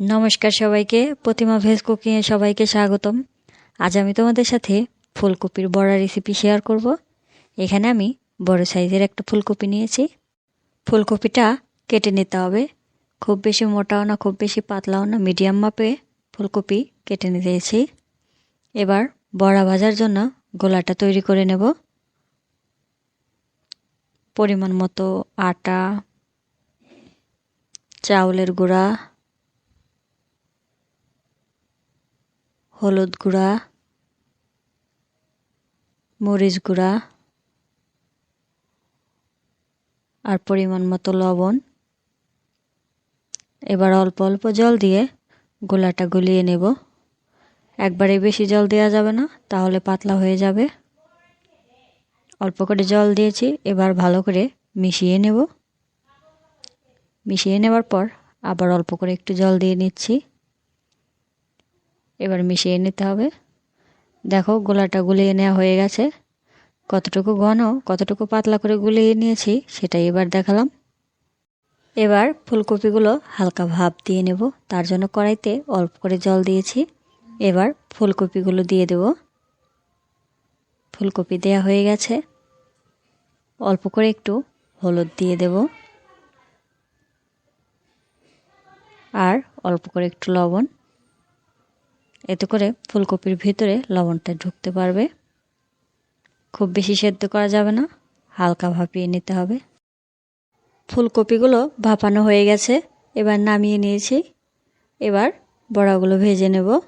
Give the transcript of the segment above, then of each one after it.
নমস্কার সবাইকে। প্রতিমা ভেজ কুকিংয়ে সবাইকে স্বাগতম। আজ আমি তোমাদের সাথে ফুলকপির বড়া রেসিপি শেয়ার করব। এখানে আমি বড় সাইজের একটা ফুলকপি নিয়েছি। ফুলকপিটা কেটে নিতে হবে। খুব বেশি মোটাও না, খুব বেশি পাতলাও না মিডিয়াম মাপে ফুলকপি কেটে নিতেছি এবার বড়া ভাজার জন্য গোলাটা তৈরি করে নেব। পরিমাণ মতো আটা, চাউলের গুঁড়া হলুদ গুঁড়া, মরিচ গুঁড়া, আর পরিমাণ মতো লবণ। এবার অল্প অল্প জল দিয়ে গোলাটা গলিয়ে নেব। একবারে বেশি জল দেওয়া যাবে না, তাহলে পাতলা হয়ে যাবে। অল্প করে জল দিয়েছি, এবার ভালো করে মিশিয়ে নেব। মিশিয়ে নেওয়ার পর আবার অল্প করে একটু জল দিয়ে নিচ্ছি। এবার মিশিয়ে নিতে হবে। দেখো, গোলাটা গুলিয়ে নেওয়া হয়ে গেছে। কতটুকু ঘন, কতটুকু পাতলা করে গুলিয়ে নিয়েছি, সেটাই এবার দেখালাম। এবার ফুলকপিগুলো হালকা ভাপ দিয়ে নেব। তার জন্য কড়াইতে অল্প করে জল দিয়েছি। এবার ফুলকপিগুলো দিয়ে দেব। ফুলকপি দেয়া হয়ে গেছে। অল্প করে একটু হলুদ দিয়ে দেব। আর অল্প করে একটু লবণ। এতে করে ফুলকপির ভিতরে লবণটা ঢুকতে পারবে। খুব বেশি সেদ্ধ করা যাবে না, হালকা ভাপিয়ে নিতে হবে। ফুলকপিগুলো ভাপানো হয়ে গেছে, এবার নামিয়ে নিয়েছি। এবার বড়াগুলো ভেজে নেব।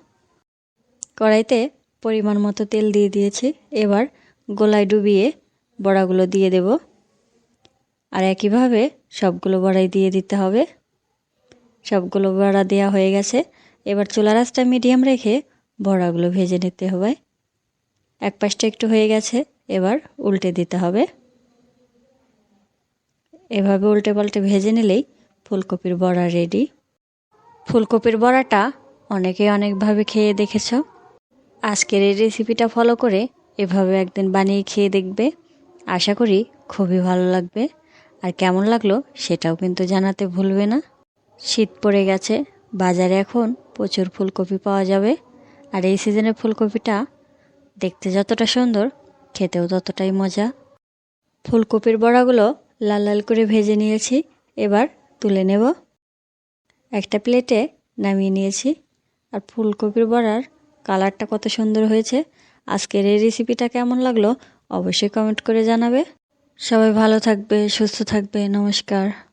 কড়াইতে পরিমাণ মতো তেল দিয়ে দিয়েছি। এবার গোলায় ডুবিয়ে বড়াগুলো দিয়ে দেব। আর একইভাবে সবগুলো বড়াই দিয়ে দিতে হবে। সবগুলো বড়া দেওয়া হয়ে গেছে। এবার চুলা রাসটা মিডিয়াম রেখে বড়াগুলো ভেজে নিতে হবে। এক পাশটা একটু হয়ে গেছে, এবার উল্টে দিতে হবে। এভাবে উল্টে পাল্টে ভেজে নিলেই ফুলকপির বড়া রেডি ফুলকপির বড়াটা অনেকে অনেকভাবে খেয়ে দেখেছ। আজকের এই রেসিপিটা ফলো করে এভাবে একদিন বানিয়ে খেয়ে দেখবে। আশা করি খুবই ভালো লাগবে। আর কেমন লাগল সেটাও কিন্তু জানাতে ভুলবে না। শীত পড়ে গেছে, বাজারে এখন প্রচুর ফুলকপি পাওয়া যাবে। আর এই সিজনের ফুলকপিটা দেখতে যতটা সুন্দর, খেতেও ততটাই মজা। ফুলকপির বড়াগুলো লাল লাল করে ভেজে নিয়েছি, এবার তুলে নেব। একটা প্লেটে নামিয়ে নিয়েছি। আর ফুলকপির বড়ার কালারটা কত সুন্দর হয়েছে। আজকের এই রেসিপিটা কেমন লাগল অবশ্যই কমেন্ট করে জানাবে। সবাই ভালো থাকবে, সুস্থ থাকবে, নমস্কার।